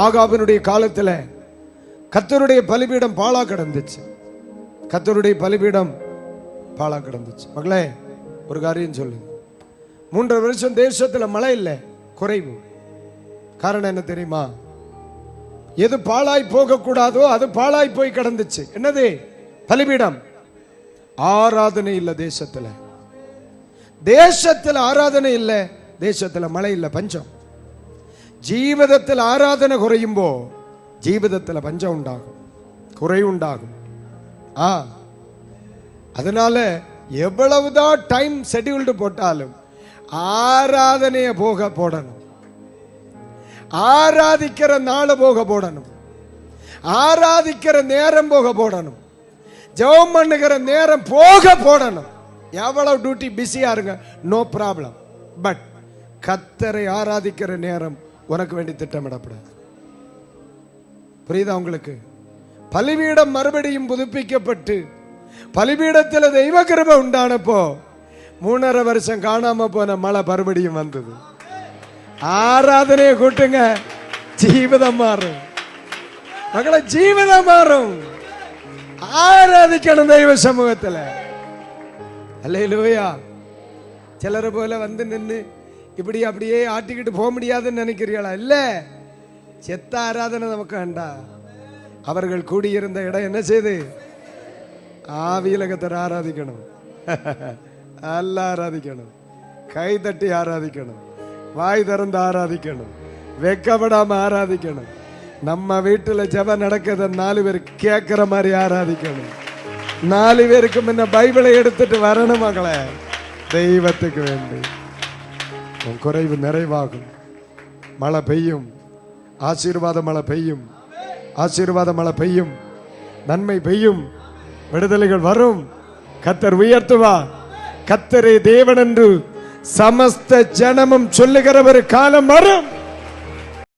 ஆகாபினுடைய காலத்தில் கத்தருடைய பலிபீடம் பாலா கிடந்துச்சு. கத்தருடைய பலிபீடம் பாலா கிடந்துச்சு. மகளே ஒரு காரியம் சொல்லுங்க. மூன்றரை வருஷம் தேசத்தில் மழை இல்லை குறைவு. காரணம் என்ன தெரியுமா? எது பாழாய் போகக்கூடாதோ அது பாழாய் போய் கிடந்துச்சு. என்னது? பலிபீடம். ஆராதனை இல்லை தேசத்தில். தேசத்தில் ஆராதனை இல்லை தேசத்தில் மழை இல்லை பஞ்சம். ஜீவிதத்தில் ஆராதனை குறையும்போ ஜீவிதத்தில் பஞ்சம் உண்டாகும் குறை உண்டாகும் ஆ அதனால எவ்வளவுதான் டைம் ஷெட்யூல்டு போட்டாலும் ஆராதனையை போக போடணும் ஆராதிக்கிற நாள் போக போடணும் ஆராதிக்கிற நேரம் போக போடணும் ஜெபம் பண்ணுகிற நேரம் போக போடணும் எவ்வளவு டியூட்டி பிஸியா இருங்க நோ ப்ராப்ளம் பட் கத்தரை ஆராதிக்கிற நேரம் உனக்கு வேண்டி திட்டமிடப்படாது புரியுதா உங்களுக்கு? பலிபீடம் மறுபடியும் புதுப்பிக்கப்பட்டு பலிபீடத்தில் தெய்வ கிருப உண்டானப்போ மூணரை வருஷம் காணாம போன மழை மறுபடியும் வந்தது. ஆராதனையை கூட்டுங்க ஜீவிதம் மாறும். மகளை ஜீவிதம் மாறும். ஆராதிக்கணும் தெய்வ சமூகத்துல. அல்லையிலூயா சிலரை போல வந்து நின்று இப்படி அப்படியே ஆட்டிக்கிட்டு போக முடியாதுன்னு நினைக்கிறீங்களா இல்ல. செத்த ஆராதனை நமக்கு வேண்டாம் அவர்கள் கூடியிருந்த இடம் என்ன செய்து? ஆவியிலகத்தர் ஆராதிக்கணும். அல்ல ஆராதிக்கணும். கை தட்டி ஆராதிக்கணும். வாய் திறந்து ஆராதிக்கணும். வெக்கப்படாம ஆராதிக்கணும். நம்ம வீட்டுல ஜப நடக்கிறத நாலு பேர் கேட்கிற மாதிரி ஆராதிக்கணும். நாலு பேருக்கு முன்ன பைபிளை எடுத்துட்டு வரணும் மகளே. தெய்வத்துக்கு வேண்டி. உன் குறைவு நிறைவாகும். மழை பெய்யும். ஆசீர்வாத மழை பெய்யும். ஆசீர்வாத மழை பெய்யும். நன்மை பெய்யும். விடுதலைகள் வரும். கத்தர் உயர்த்துவா. கத்தரே தேவன் என்று சமஸ்த ஜனமும் சொல்லுகிற ஒரு காலம் வரும்.